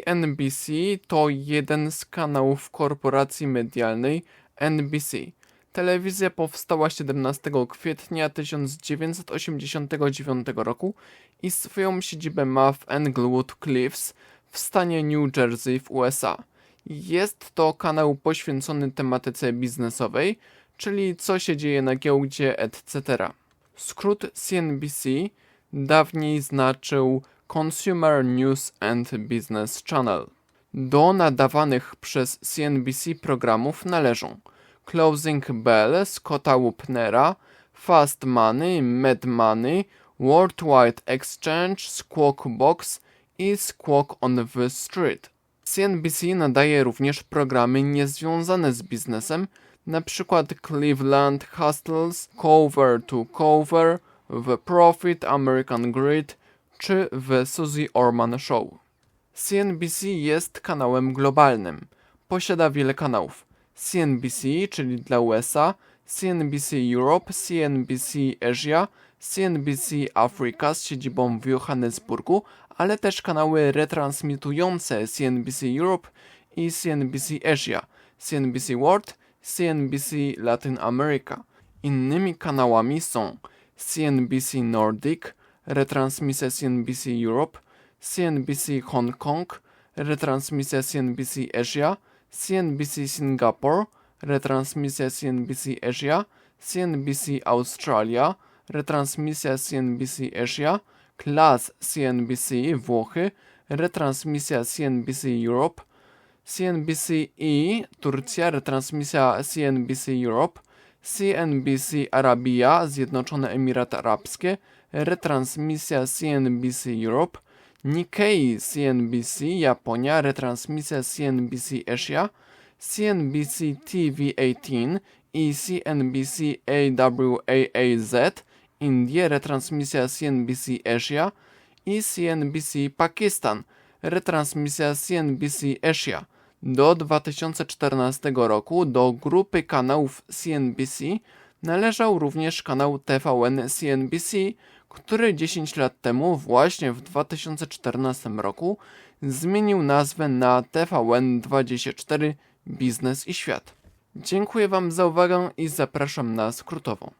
CNBC to jeden z kanałów korporacji medialnej NBC. Telewizja powstała 17 kwietnia 1989 roku i swoją siedzibę ma w Englewood Cliffs w stanie New Jersey w USA. Jest to kanał poświęcony tematyce biznesowej, czyli co się dzieje na giełdzie, etc. Skrót CNBC dawniej znaczył Consumer News and Business Channel. Do nadawanych przez CNBC programów należą Closing Bell Scotta Wupnera, Fast Money, Mad Money, Worldwide Exchange, Squawk Box i Squawk on the Street. CNBC nadaje również programy niezwiązane z biznesem, np. Cleveland Hustles, Cover to Cover, The Profit, American Grid czy The Suzy Orman Show. CNBC jest kanałem globalnym. Posiada wiele kanałów. CNBC, czyli dla USA, CNBC Europe, CNBC Asia, CNBC Africa z siedzibą w Johannesburgu, ale też kanały retransmitujące CNBC Europe i CNBC Asia, CNBC World, CNBC Latin America. Innymi kanałami są CNBC Nordic, retransmisja CNBC Europe, CNBC Hong Kong, retransmisja CNBC Asia, CNBC Singapore, retransmisja CNBC Asia, CNBC Australia, retransmisja CNBC Asia, Class CNBC Włochy, retransmisja CNBC Europe, CNBC i Turcja, retransmisja CNBC Europe, CNBC Arabia, Zjednoczone Emiraty Arabskie, retransmisja CNBC Europe, Nikkei CNBC Japonia, retransmisja CNBC Asia, CNBC TV18 i CNBC AWAAZ Indie, retransmisja CNBC Asia i CNBC Pakistan, retransmisja CNBC Asia. Do 2014 roku do grupy kanałów CNBC należał również kanał TVN CNBC, który 10 lat temu, właśnie w 2014 roku, zmienił nazwę na TVN24 Biznes i Świat. Dziękuję Wam za uwagę i zapraszam na skrótową.